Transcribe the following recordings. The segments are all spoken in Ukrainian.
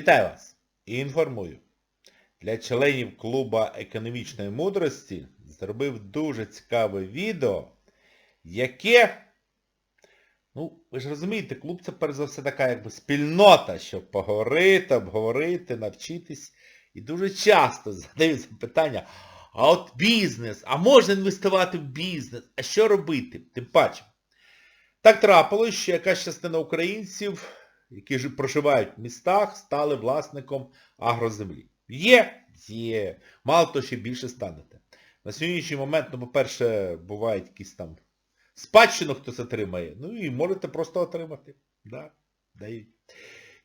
Вітаю вас і інформую. Для членів клуба економічної мудрості зробив дуже цікаве відео, яке, ну, ви ж розумієте, клуб це перш за все така якби спільнота, щоб поговорити, обговорити, навчитись. І дуже часто задають запитання, а от бізнес, а можна інвестувати в бізнес, а що робити? Тим паче. Так трапилось, що якась частина українців, які проживають в містах, стали власником агроземлі. Є? Є. Мало то ще більше станете. На сьогоднішній момент, ну, по-перше, бувають якісь там спадщину хтось отримає, ну і можете просто отримати. Да, дають.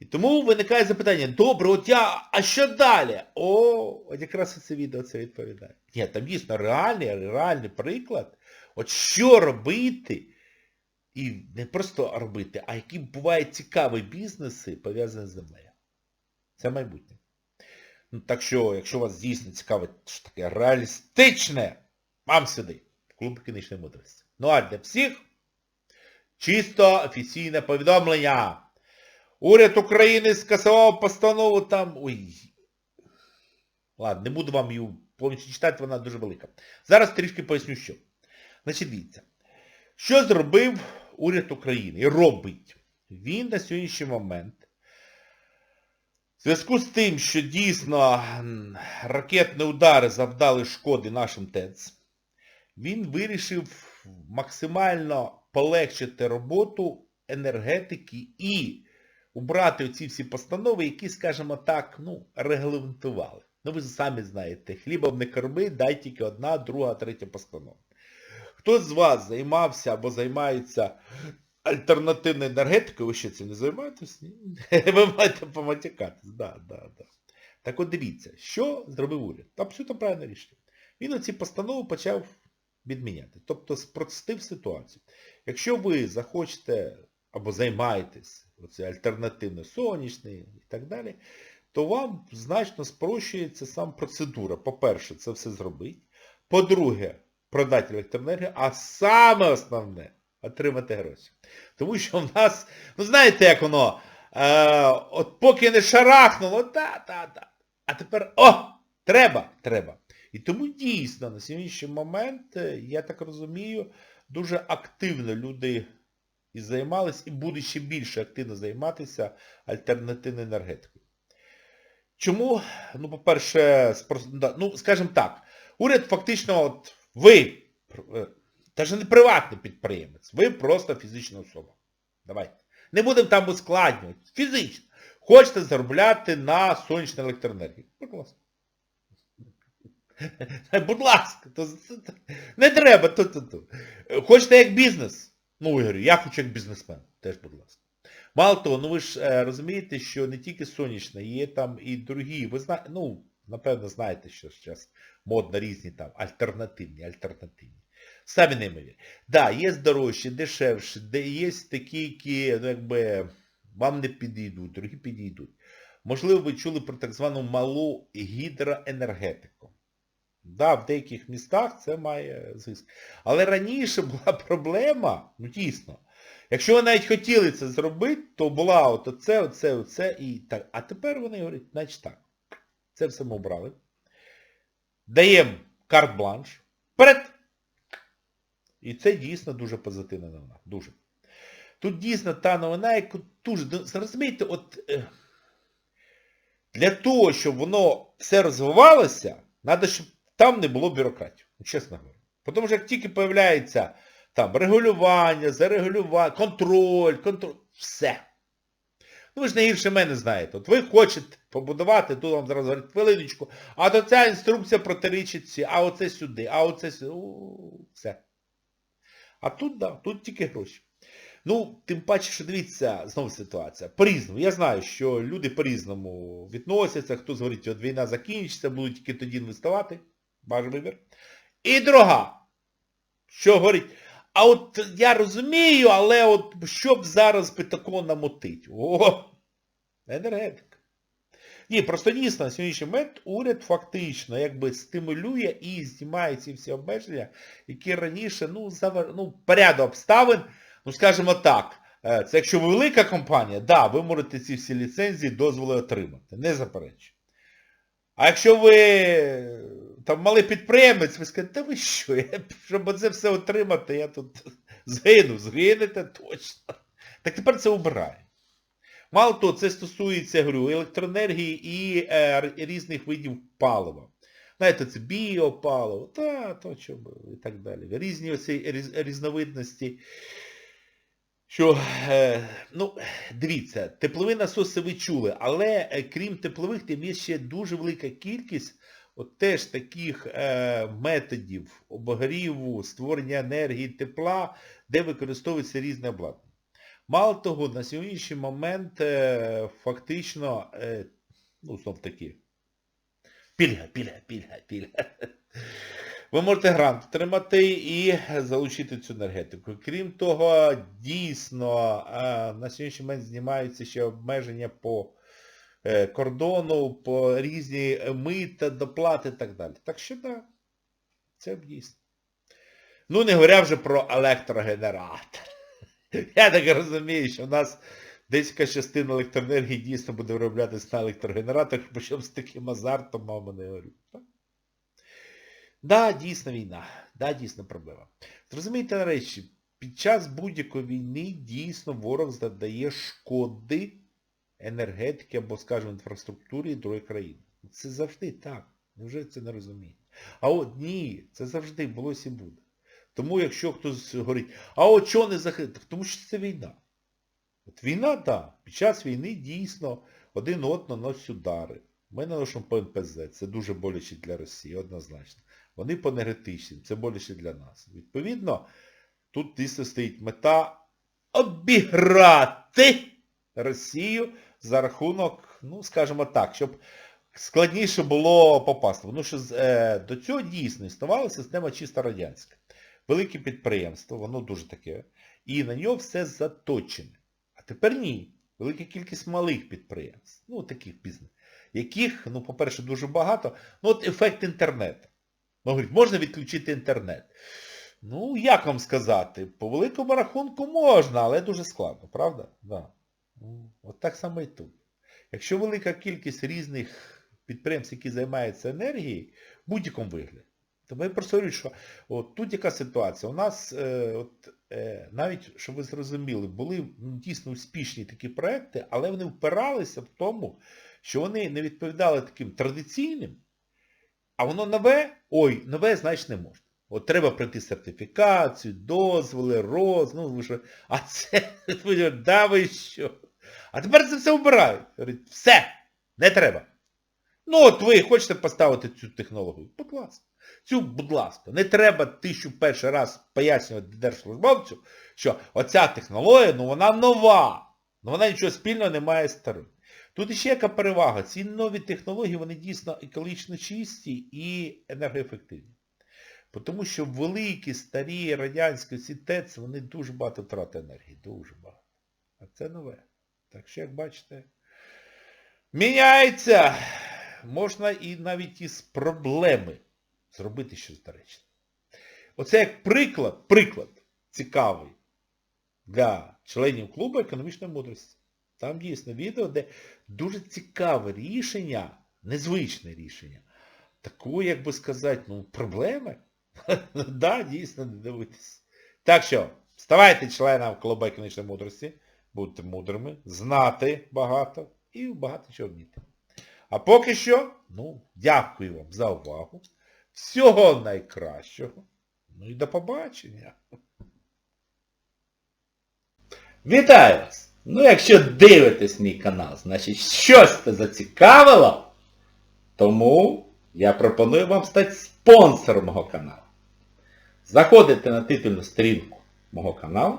І тому виникає запитання, добре, от я, а що далі? О, от якраз це відео це відповідає. Ні, там дійсно реальний, реальний приклад. От що робити, і не просто робити, а які бувають цікаві бізнеси, пов'язані з землею. Це майбутнє. Ну, так що, якщо вас дійсно цікавить що таке реалістичне, вам сюди, клуб економічної мудрості. Ну а для всіх чисто офіційне повідомлення. Уряд України скасував постанову там... Ой. Ладно, не буду вам її повністю читати, вона дуже велика. Зараз трішки поясню, що. Значить, дивіться. Що зробив уряд України робить? Він на сьогоднішній момент в зв'язку з тим, що дійсно ракетні удари завдали шкоди нашим ТЕЦ, він вирішив максимально полегшити роботу енергетики і убрати оці всі постанови, які, скажімо так, ну, регламентували. Ну ви самі знаєте, хлібом не корми, дай тільки одна, друга, третя постанова. Хтось з вас займався або займається альтернативною енергетикою, ви ще цим не займаєтесь? Ні? Ви маєте поматякатись. Да, да, да. Так от дивіться, що зробив уряд? Абсолютно правильне рішення. Він оці постанови почав відміняти. Тобто спростив ситуацію. Якщо ви захочете або займаєтесь оце альтернативно сонячний і так далі, то вам значно спрощується сам процедура. По-перше, це все зробити. По-друге, продати електроенергію, а саме основне отримати гроші. Тому що в нас, ну знаєте, як воно, е, от поки не шарахнуло, та-та-та. А тепер, о, треба, треба. І тому дійсно на сьогоднішній момент, е, я так розумію, дуже активно люди і займались, і будуть ще більше активно займатися альтернативною енергетикою. Чому? Ну, по-перше, ну, скажімо так, уряд фактично, от ви, навіть не приватний підприємець, ви просто фізична особа. Давайте. Не будемо там ускладнювати. Фізично. Хочете заробляти на сонячну електроенергію. Будь ласка. Будь ласка. То, то, то, не треба. То, то, то. Хочете як бізнес? Ну, Ігорю, я хочу як бізнесмен. Теж, будь ласка. Мало того, ну ви ж е, розумієте, що не тільки сонячна, є там і другі. Ви знаєте, ну, напевно, знаєте, що зараз модно різні там альтернативні, альтернативні. Самі неймовірні. Да, є дорожчі, дешевші, де є такі, які, ну, якби, вам не підійдуть, другі підійдуть. Можливо, ви чули про так звану малу гідроенергетику. Да, в деяких містах це має зиск. Але раніше була проблема, ну дійсно, якщо ви навіть хотіли це зробити, то була от оце, оце, оце і так. А тепер вони говорять, значить так, це все ми обрали. Даємо карт-бланш. Вперед! І це дійсно дуже позитивна новина. Дуже. Тут дійсно та новина, яку дуже... Розумієте, от е, для того, щоб воно все розвивалося, треба, щоб там не було бюрократії. Чесно говоря. Тому що як тільки з'являється там регулювання, зарегулювання, контроль, контроль, все. Ну ви ж не гірше мене знаєте. От ви хочете побудувати, тут вам зараз говорять хвилиночку, а то ця інструкція протирічить ці, а оце сюди, а оце сюди. Все. А тут, да, тут тільки гроші. Ну, тим паче, що дивіться, знову ситуація. По-різному. Я знаю, що люди по-різному відносяться, хтось говорить, от війна закінчиться, будуть тільки тоді інвестувати. Ваш вибір. І друга. Що говорить? А от я розумію, але от щоб зараз би такого намотить. О, енергетика. Ні, просто дійсно, на сьогоднішній момент уряд фактично якби стимулює і знімає ці всі обмеження, які раніше, ну, завер... ну поряду обставин, ну, скажімо так, Е, Це якщо ви велика компанія, да, ви можете ці всі ліцензії, дозволи отримати. Не заперечую. А якщо ви там малий підприємець, ви скажете, та ви що, я, щоб це все отримати, я тут згину, згинете точно. Так тепер це обирає. Мало того, це стосується, говорю, електроенергії і е, різних видів палива. Знаєте, це біопаливо, та, то було, і так далі. Різні оці різ, різновидності. Що, е, ну, дивіться, теплові насоси ви чули, але е, крім теплових, там є ще дуже велика кількість от теж таких е, методів обогріву, створення енергії, тепла, де використовується різне обладнання. Мало того, на сьогоднішній момент е, фактично, е, ну, знов таки, пільга, пільга, пільга, пільга. Ви можете грант отримати і залучити цю енергетику. Крім того, дійсно, е, на сьогоднішній момент знімаються ще обмеження по кордону, по різні мита, доплати і так далі. Так що так, це дійсно. Ну, не говоря вже про електрогенератор. Я так розумію, що в нас десь частина електроенергії дійсно буде вироблятися на електрогенераторах, причому з таким азартом, мама не говорю. Да, дійсно війна. Да, дійсно проблема. Зрозумійте нарешті, під час будь-якої війни дійсно ворог завдає шкоди енергетики або, скажімо, інфраструктурі другої країни. Це завжди так. Невже це не розумієте? А от ні, це завжди було і буде. Тому якщо хтось говорить, а от чого не захистити? Тому що це війна. От війна, так. Да. Під час війни дійсно один одного носить удари. Ми наносимо по НПЗ, це дуже боляче для Росії, однозначно. Вони по енергетичним, це боляче для нас. Відповідно, тут дійсно стоїть мета обіграти Росію за рахунок, ну, скажімо так, щоб складніше було попасти. Тому що е, до цього дійсно існувала система чисто радянська. Велике підприємство, воно дуже таке, і на нього все заточене. А тепер ні. Велика кількість малих підприємств, ну таких бізнес, яких, ну, по-перше, дуже багато. Ну от ефект інтернету. Ну, говорить, можна відключити інтернет. Ну, як вам сказати, по великому рахунку можна, але дуже складно, правда? Да. Ну, От так само і тут. Якщо велика кількість різних підприємств, які займаються енергією, в будь-якому вигляді, то ми просто говорю, що от тут яка ситуація. У нас, е, от, е, навіть, щоб ви зрозуміли, були ну, дійсно успішні такі проекти, але вони впиралися в тому, що вони не відповідали таким традиційним, а воно нове, ой, нове, значить, не можна. От треба пройти сертифікацію, дозволи, роз, ну ви а це, да ви що? А тепер це все вбирають. Говорить, все, не треба. Ну от ви хочете поставити цю технологію? Будь ласка. Цю, будь ласка, не треба тисячу перший раз пояснювати держслужбовцю, що оця технологія, ну вона нова, ну вона нічого спільного не має з старою. Тут ще яка перевага. Ці нові технології, вони дійсно екологічно чисті і енергоефективні. Тому що великі, старі, радянські ці ТЕЦ, вони дуже багато втрати енергії, дуже багато. А це нове. Так що, як бачите, міняється. Можна і навіть із проблеми зробити щось доречне. Оце як приклад, приклад цікавий для членів клубу економічної мудрості. Там дійсно відео, де дуже цікаве рішення, незвичне рішення. Такої, як би сказати, ну, проблеми. да, дійсно, не дивитись. Так що, ставайте членом клубу економічної мудрості, будьте мудрими, знати багато і багато чого вміти. А поки що, ну, дякую вам за увагу. Всього найкращого. Ну і до побачення. Вітаю вас! Ну якщо дивитесь мій канал, значить щось це зацікавило, тому я пропоную вам стати спонсором мого каналу. Заходите на титульну сторінку мого каналу,